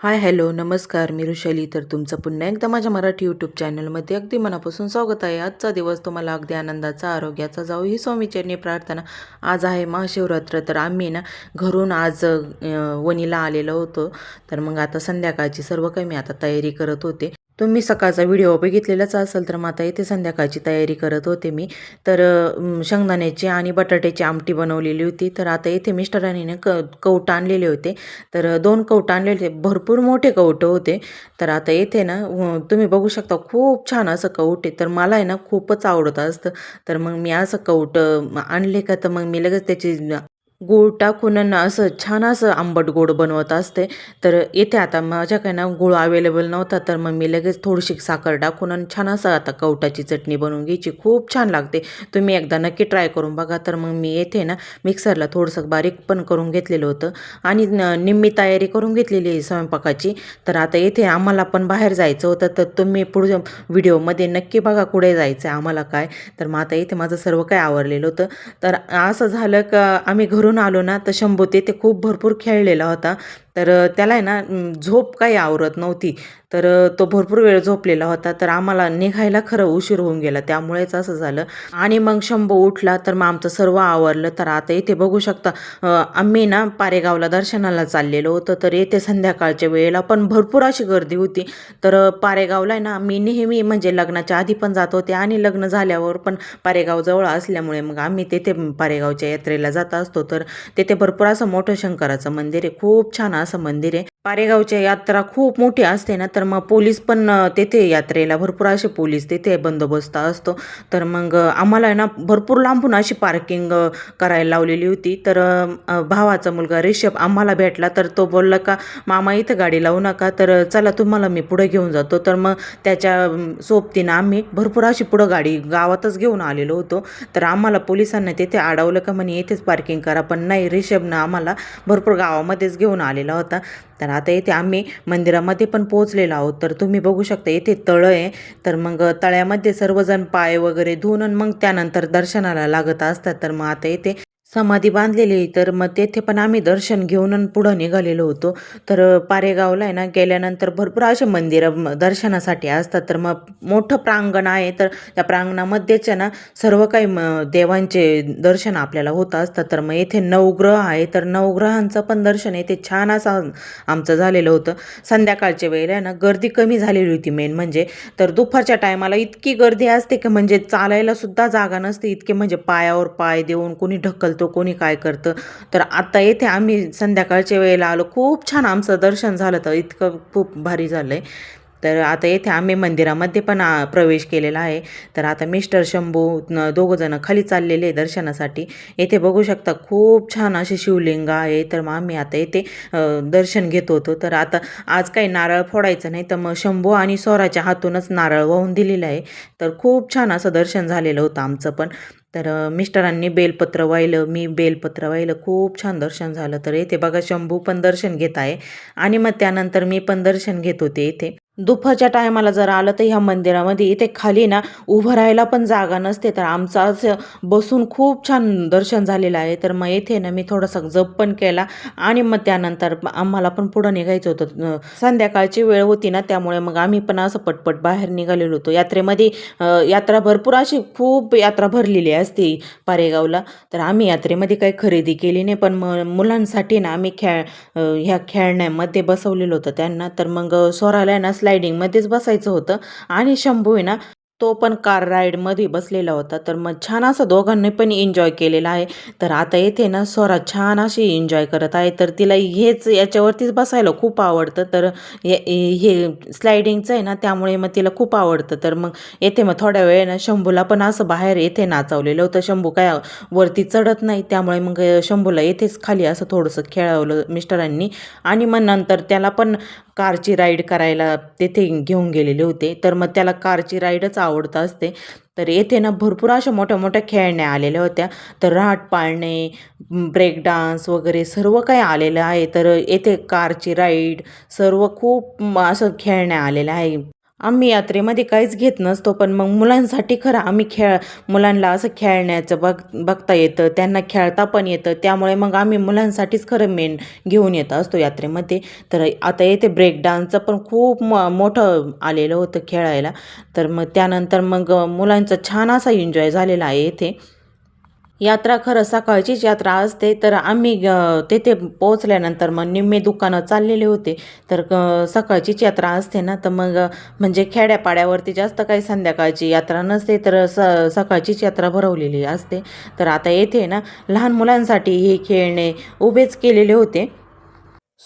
Hi hello नमस्कार मी ऋषाली. तर तुमचं पुन्हा एकदा माझ्या मराठी यूट्यूब चॅनलमध्ये अगदी मनापासून स्वागत आहे. आजचा दिवस तुम्हाला अगदी आनंदाचा आरोग्याचा जाऊ ही स्वामीचरणी प्रार्थना. आज आहे महाशिवरात्र तर आम्ही ना घरून आज वणीला आलेलो होतो. तर मग आता संध्याकाळची सर्व काही मी आता तयारी करत होते. तुम्ही सकाळचा व्हिडिओ बघितलेलाच असेल तर मग आता इथे संध्याकाळची तयारी करत होते मी. तर शेंगदाण्याची आणि बटाट्याची आमटी बनवलेली होती. तर आता इथे मिस्टरांनी ना क कौट आणलेले होते. तर दोन कौट आणलेले भरपूर मोठे कौट होते. तर आता येथे ना तुम्ही बघू शकता खूप छान असं कौट आहे. तर मला आहे ना खूपच आवडत असतं. तर मग मी असं कौट आणले का? तर मग मी लगेच त्याची गूळ टाकून ना असं छान असं आंबट गोड बनवत असते. तर येथे आता माझ्याकडे ना गूळ अवेलेबल नव्हता तर मग मी लगेच थोडीशी साखर टाकून आणि छान असं आता कवटाची चटणी बनवून घ्यायची. खूप छान लागते. तुम्ही एकदा नक्की ट्राय करून बघा. तर मग मी येथे ना मिक्सरला थोडंसं बारीक पण करून घेतलेलं होतं. आणि निम्मी तयारी करून घेतलेली आहे स्वयंपाकाची. तर आता येथे आम्हाला पण बाहेर जायचं होतं. तर तुम्ही पुढे व्हिडिओमध्ये नक्की बघा कुठे जायचं आहे आम्हाला काय. तर मग आता इथे माझं सर्व काय आवरलेलं होतं. तर असं झालं का आम्ही घरून आलो ना तर शंभू ते खूप भरपूर खेळलेला होता. तर त्याला आहे ना झोप काही आवरत नव्हती. तर तो भरपूर वेळ झोपलेला होता. तर आम्हाला निघायला खरं उशीर होऊन गेला. त्यामुळेच असं झालं. आणि मग शंभू उठला. तर मग आमचं सर्व आवरलं. तर आता इथे बघू शकता आम्ही ना पारेगावला दर्शनाला चाललेलो होतो. तर येथे संध्याकाळच्या वेळेला पण भरपूर अशी गर्दी होती. तर पारेगावला आहे ना मी नेहमी म्हणजे लग्नाच्या आधी पण जात होते. आणि लग्न झाल्यावर पण पारेगाव जवळ असल्यामुळे मग आम्ही तेथे पारेगावच्या यात्रेला जात असतो. तर तेथे भरपूर असं मोठं शंकराचं मंदिर आहे. खूप छान असं मंदिर आहे. पारेगावच्या यात्रा खूप मोठी असते ना तर मग पोलीस पण तेथे यात्रेला भरपूर असे पोलीस तेथे बंदोबस्त असतो. तर मग आम्हाला ना भरपूर लांबून अशी पार्किंग करायला लावलेली होती. तर भावाचा मुलगा रिषभ आम्हाला भेटला तर तो बोलला का मामा इथं गाडी लावू नका तर चला तुम्हाला मी पुढं घेऊन जातो. तर मग त्याच्या सोबतीनं आम्ही भरपूर अशी पुढं गाडी गावातच घेऊन आलेलो होतो. तर आम्हाला पोलिसांना तेथे अडवलं का म्हणे येथेच पार्किंग करा. पण नाही रिषभनं आम्हाला भरपूर गावामध्येच घेऊन आलेला होता. तर आता येथे आम्ही मंदिरामध्ये पण पोहोचलेलो आहोत. तर तुम्ही बघू शकता येथे तळं आहे. तर मग तळ्यामध्ये सर्वजण पाय वगैरे धुवून आणि मग त्यानंतर दर्शनाला लागत असतात. तर मग आता येथे समाधी बांधलेली तर मग तेथे पण आम्ही दर्शन घेऊन आणि पुढं निघालेलो होतो. तर पारेगावला आहे ना गेल्यानंतर भरपूर असे मंदिरं दर्शनासाठी असतात. तर मग मोठं प्रांगण आहे. तर त्या प्रांगणामध्येच आहे ना सर्व काही म देवांचे दर्शन आपल्याला होत असतात. तर मग येथे नवग्रह आहे. तर नवग्रहांचं पण दर्शन येथे छान असं आमचं झालेलं होतं. संध्याकाळच्या वेळेला आहे ना गर्दी कमी झालेली होती मेन म्हणजे. तर दुपारच्या टायमाला इतकी गर्दी असते की म्हणजे चालायला सुद्धा जागा नसते. इतके म्हणजे पायावर पाय देऊन कोणी करतो कोणी काय करतं. तर आता येथे आम्ही संध्याकाळच्या वेळेला आलो. खूप छान आमचं दर्शन झालं तर इतकं खूप भारी झालं आहे तर आता येथे आम्ही मंदिरामध्ये पण प्रवेश केलेला आहे. तर आता मिस्टर शंभू दोघंजणं खाली चाललेले आहे दर्शनासाठी. येथे बघू शकता खूप छान असे शिवलिंग आहे. तर मग आम्ही आता येथे दर्शन घेत होतो. तर आता आज काही नारळ फोडायचं नाही तर मग शंभू आणि स्वराच्या हातूनच नारळ वाहून दिलेलं आहे. तर खूप छान असं दर्शन झालेलं होतं आमचं पण. तर मिस्टरांनी बेलपत्र वाहिलं मी बेलपत्र वाहिलं. खूप छान दर्शन झालं. तर येथे बघा शंभू पण दर्शन घेत आहे. आणि मग त्यानंतर मी पण दर्शन घेत होते इथे दुपारच्या टायमाला जर आलं तर ह्या मंदिरामध्ये इथे खाली ना उभं राहायला पण जागा नसते. तर आमचं असं बसून खूप छान दर्शन झालेलं आहे. तर मग येथे ना मी थोडासा जप पण केला आणि मग त्यानंतर आम्हाला पण पुढं निघायचं होतं. संध्याकाळची वेळ होती ना त्यामुळे मग आम्ही पण असं पटपट बाहेर निघालेलो होतो. यात्रेमध्ये यात्रा भरपूर अशी खूप यात्रा भरलेली असते पारेगावला. तर आम्ही यात्रेमध्ये काही खरेदी केली नाही. पण म मुलांसाठी ना आम्ही खेळ ह्या खेळण्यामध्ये बसवलेलं होतं त्यांना. तर मग स्वराला नसल्या स्लायडिंगमध्येच बसायचं होतं. आणि शंभू आहे ना तो पण कार राईडमध्ये बसलेला होता. तर मग छान असं दोघांनी पण एन्जॉय केलेला आहे. तर आता येथे ना स्वरा छान अशी एन्जॉय करत आहे. तर तिला हेच याच्यावरतीच बसायला खूप आवडतं. तर हे हे स्लायडिंगचं आहे ना त्यामुळे मग तिला खूप आवडतं. तर मग येथे मग थोड्या वेळ ना शंभूला पण असं बाहेर येथे नाचवलेलं होतं. शंभू काय वरती चढत नाही. त्यामुळे मग शंभूला येथेच खाली असं थोडंसं खेळवलं मिस्टरांनी. आणि मग नंतर त्याला पण कारची राईड करायला तेथे घेऊन गेलेले होते. तर मग त्याला कारची राईडच आवडत असते. तर येथे ना भरपूर अशा मोठ्या मोठ्या खेळण्या आलेल्या होत्या. तर राहट पाळणे ब्रेक डान्स वगैरे सर्व काही आलेलं आहे. तर येथे कारची राईड सर्व खूप असं खेळण्या आलेलं आहे. आम्ही यात्रेमध्ये काहीच घेत नसतो पण मग मुलांसाठी खरं आम्ही खेळ मुलांना असं खेळण्याचं बघ बघता येतं त्यांना खेळता पण येतं. त्यामुळे मग आम्ही मुलांसाठीच खरं मेन घेऊन येत असतो यात्रेमध्ये. तर आता येथे ब्रेक डान्सचं पण खूप म मोठं आलेलं होतं खेळायला. तर मग त्यानंतर मग मुलांचा छान असा एन्जॉय झालेला आहे येथे यात्रा खरं सकाळचीच यात्रा असते. तर आम्ही तेथे पोहोचल्यानंतर मग निम्मे दुकानं चाललेले होते. तर सकाळचीच यात्रा असते ना. तर मग म्हणजे खेड्यापाड्यावरती जास्त काही संध्याकाळची यात्रा नसते. तर स सकाळचीच यात्रा भरवलेली असते. तर आता येथे ना लहान मुलांसाठी हे खेळणे उभेच केलेले होते.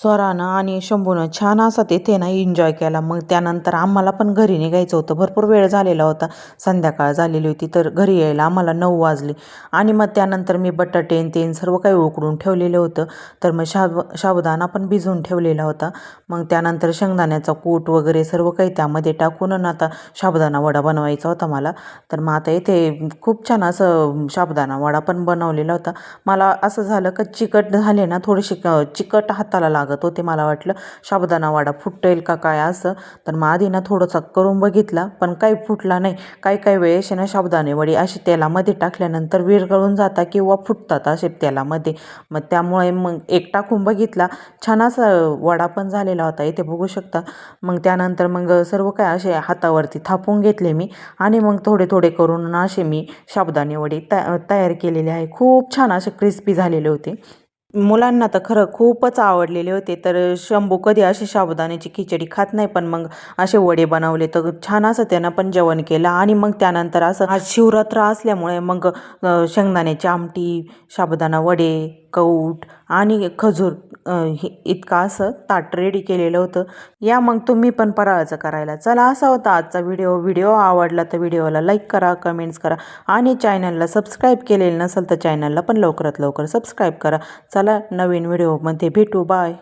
स्वरानं आणि शंभूनं छान असा तिथे ना एन्जॉय केला. मग त्यानंतर आम्हाला पण घरी निघायचं होतं. भरपूर वेळ झालेला होता. संध्याकाळ झालेली होती तर घरी यायला आम्हाला नऊ वाजले. आणि मग त्यानंतर मी बटाटेन तेन सर्व काही उकडून ठेवलेलं होतं. तर मग शाब साबुदाणा पण भिजवून ठेवलेला होता. मग त्यानंतर शेंगदाण्याचा कूट वगैरे सर्व काही त्यामध्ये टाकून आणि आता साबुदाणा वडा बनवायचा होता मला. तर मग आता इथे खूप छान असं साबुदाणा वडा पण बनवलेला होता. मला असं झालं का चिकट झाले ना थोडीशी चिकट हाताला लाग लागत होते मला वाटलं साबुदाणा वडा फुटेल का काय असं? तर मग आधी ना थोडंसं करून बघितला पण काही फुटला नाही. काही काही वेळेस ना साबुदाणे वडी अशी तेलामध्ये टाकल्यानंतर विरगळून जातात किंवा फुटतात असे तेलामध्ये. मग त्यामुळे मग एक टाकून बघितला. छान असा वडा पण झालेला होता इथे बघू शकता. मग त्यानंतर मग सर्व काय असे हातावरती थापून घेतले मी आणि मग थोडे थोडे करून असे मी साबुदाणे वडी तयार केलेले आहे. खूप छान असे क्रिस्पी झालेले होते. मुलांना तर खरं खूपच आवडलेले होते. तर शंभू कधी अशी साबुदाण्याची खिचडी खात नाही पण मग असे वडे बनवले. तर छान असं त्यानं पण जेवण केलं आणि मग त्यानंतर असं आज शिवरात्र असल्यामुळे मग शेंगदाण्याची आमटी साबुदाणा वडे कौट आणि खजूर इतकं असं ताट रेडी केलेलं होतं. या मग तुम्ही पण फराळाचं करायला चला असा होता आजचा व्हिडिओ व्हिडिओ आवडला तर व्हिडिओला लाईक करा कमेंट्स करा आणि चॅनलला सबस्क्राईब केलेलं नसेल तर चॅनलला पण लवकरात लवकर सबस्क्राईब करा. चला नवीन व्हिडिओमध्ये भेटू. बाय